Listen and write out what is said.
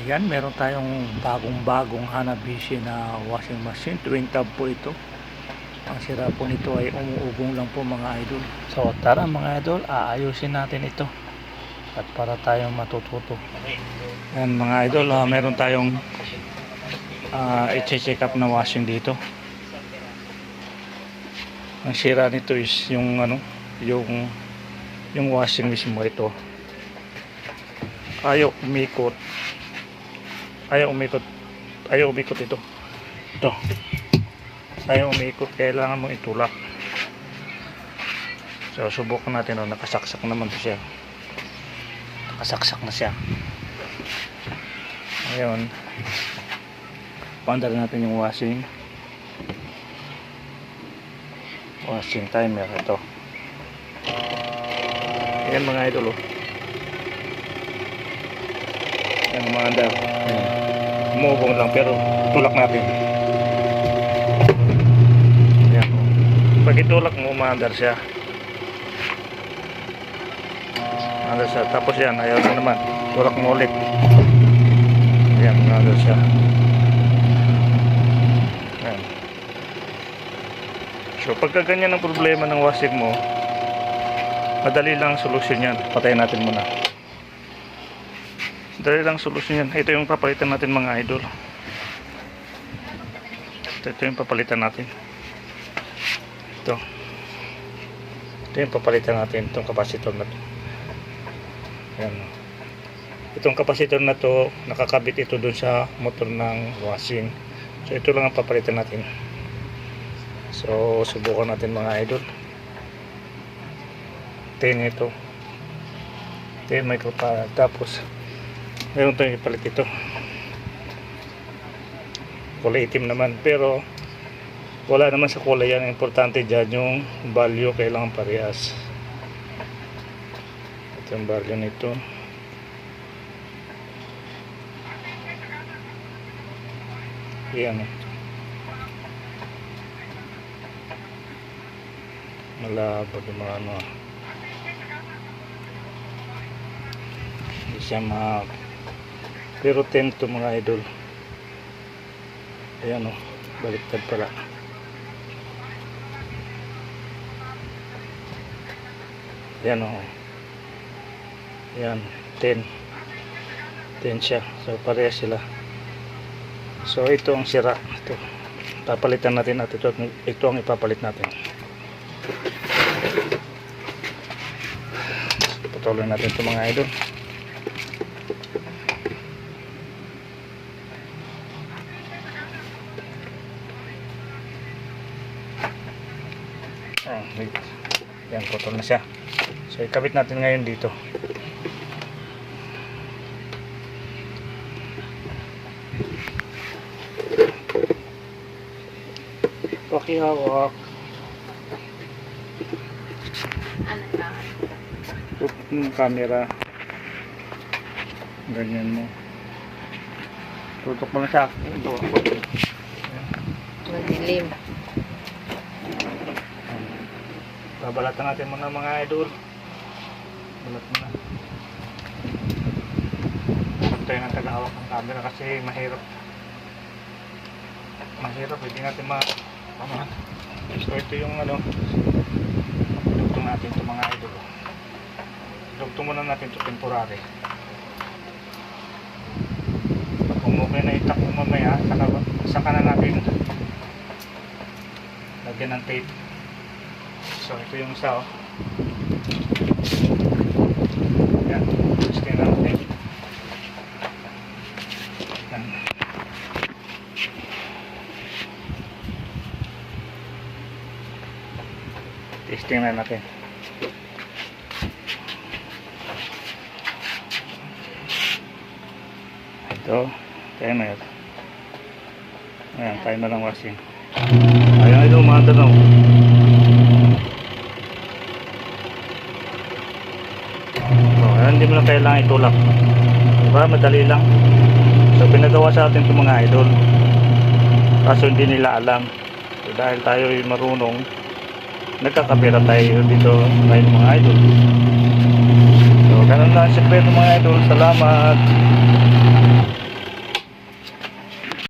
Ayan, meron tayong bagong-bagong Hanabishi na washing machine. Twin tab po ito. Ang sira po nito ay umuugong lang po mga idol. So tara mga idol, aayusin natin ito. At para tayong matututo. Ayan mga idol, ah, meron tayong uh, i-check up na washing dito. Ang sira nito is yung ano, yung yung washing mismo ito. Ayaw umikot. Ayaw umikot. Ayaw umikot ito. Ito. Ayaw umikot. Kailangan mong itulak. So, subukan natin. Oh, nakasaksak naman to siya. Nakasaksak na siya. Ngayon, pandar natin yung washing. Washing timer. Ito. Ayan mga idol. Oh. Ayan mga andar. Ayan. Umubong lang pero tulak natin. Ayan. Pag itulak mo, umaandar siya. Umaandar siya. Tapos yan, ayaw na naman. Tulak mo ulit. Ayan, umaandar siya. Ayan. So, pagka ganyan ang problema ng washing mo, madali lang solusyon yan. Patayin natin muna. Dali lang solusyon yan. Ito yung papalitan natin mga idol. Ito, ito yung papalitan natin. Ito. Ito yung papalitan natin. Itong kapasitor na to. Ayan. Itong kapasitor na to, nakakabit ito dun sa motor ng washing. So ito lang ang papalitan natin. So subukan natin mga idol. 10 ito. 10 microfarad. Tapos meron tayong ipalit ito kulay itim naman pero wala naman sa kulay yan. Importante dyan yung value kailangan parehas. Ito yung value nito. Yan malabag yung mga ano. Hindi siya ma pero 10 to mga idol. Ayan o baliktad pala. Ayan o ayan 10 10 siya. So pareha sila. So ito ang sira. Ito. Papalitan natin at ito, ito ang ipapalit natin. Patuloy natin ito mga idol Ah, wait. Yan, putol na siya. So, ikabit natin ngayon dito. Pakihawak. Ano? Put yung camera. Ganyan mo. Tutok mo na siya. Ito. Madilim. Babalatan natin muna mga idol. Balat muna. Huwag tayo ng tagahawak ng camera kasi mahirap. Mahirap, hindi natin ma... Ano, so ito yung ano, dugtong natin ito mga idol. Dugtong muna natin ito temporary. Kung okay na itak mo mamaya, saka, saka na natin lagyan ng tape. So ito yung isa oh. Yan. Testing natin. Yan. Testing na natin. Ito. Timer. Ayan, timer ng washing. Ayan, ito mga tanong. Ayan, hindi mo na kailangan itulak. Diba? Madali lang. So, pinagawa sa atin itong mga idol. Kaso hindi nila alam. So, dahil tayo ay marunong, nagkakapira tayo dito ngayon mga idol. So, ganun lang. Siyempre mga idol. Salamat.